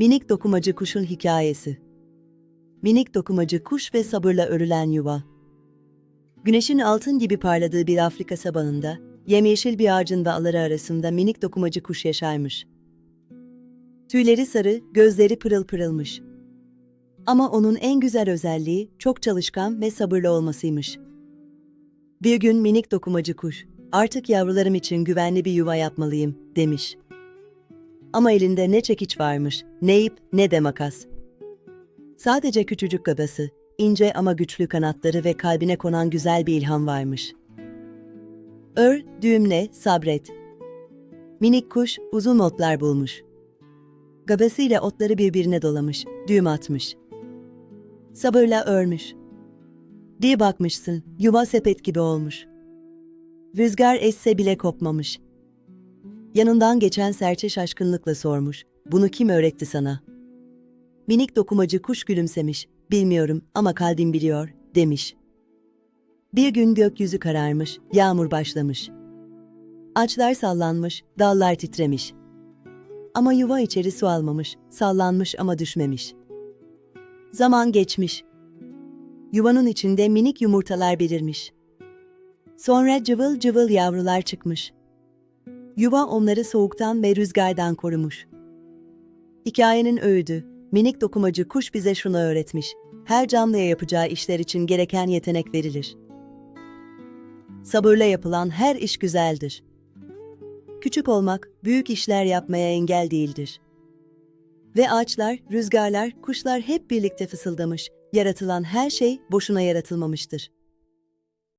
Minik dokumacı kuşun hikayesi. Minik dokumacı kuş ve sabırla örülen yuva. Güneşin altın gibi parladığı bir Afrika sabanında, yemyeşil bir ağacın dalları arasında minik dokumacı kuş yaşarmış. Tüyleri sarı, gözleri pırıl pırılmış. Ama onun en güzel özelliği çok çalışkan ve sabırlı olmasıymış. Bir gün minik dokumacı kuş, artık yavrularım için güvenli bir yuva yapmalıyım, demiş. Ama elinde ne çekiç varmış, ne ip ne de makas. Sadece küçücük gagası, ince ama güçlü kanatları ve kalbine konan güzel bir ilham varmış. Ör, düğümle, sabret. Minik kuş uzun otlar bulmuş. Gabasıyla otları birbirine dolamış, düğüm atmış. Sabırla örmüş. Diye bakmışsın, yuva sepet gibi olmuş. Rüzgar esse bile kopmamış. Yanından geçen serçe şaşkınlıkla sormuş. Bunu kim öğretti sana? Minik dokumacı kuş gülümsemiş. Bilmiyorum ama kalbim biliyor, demiş. Bir gün gökyüzü kararmış, yağmur başlamış. Ağaçlar sallanmış, dallar titremiş. Ama yuva içeri su almamış, sallanmış ama düşmemiş. Zaman geçmiş. Yuvanın içinde minik yumurtalar belirmiş. Sonra cıvıl cıvıl yavrular çıkmış. Yuva onları soğuktan ve rüzgardan korumuş. Hikayenin öğüdü, minik dokumacı kuş bize şunu öğretmiş. Her canlıya yapacağı işler için gereken yetenek verilir. Sabırla yapılan her iş güzeldir. Küçük olmak, büyük işler yapmaya engel değildir. Ve ağaçlar, rüzgarlar, kuşlar hep birlikte fısıldamış. Yaratılan her şey boşuna yaratılmamıştır.